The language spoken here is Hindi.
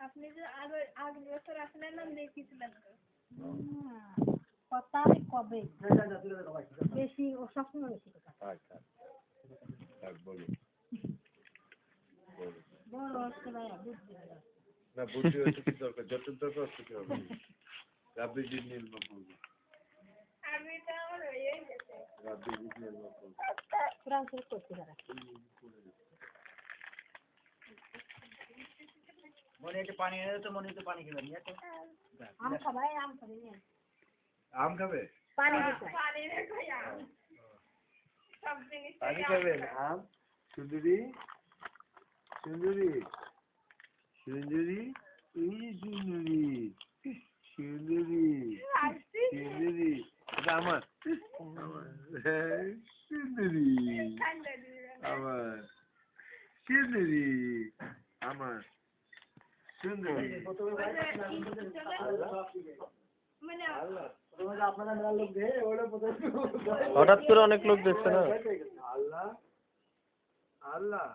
আপনি যে আগে আগের বছর আসলেন না দেখেছিলেন তো কথা কবে? বেশি ও সবসময় বেশি কথা। আচ্ছা বলো বলো বড় ভাইয়া বুঝতে না বুদ্ধি হচ্ছে কি দরকার? যত দরকার হচ্ছে কি হবে? রাব্বি জিনিল মকবুল আমি তো আমার হয়ে গেছে। রাব্বি জিনিল মকবুল কোরআন শরীফ করতে পারে मोनिया पानी है तो मोनिया के पानी की बनी है तो आम खबाए आम खबे आम खबे पानी हाँ। के पानी में कोई आम। सब दिन पानी खबे आम। सुंदरी? सुंदरी? सुंदरी? ये सुंदरी। सुंदरी? सुंदरी? अमर सुंदरी। अमर सुंदरी। হঠাৎ করে অনেক লোক দেখছে না আল্লাহ আল্লাহ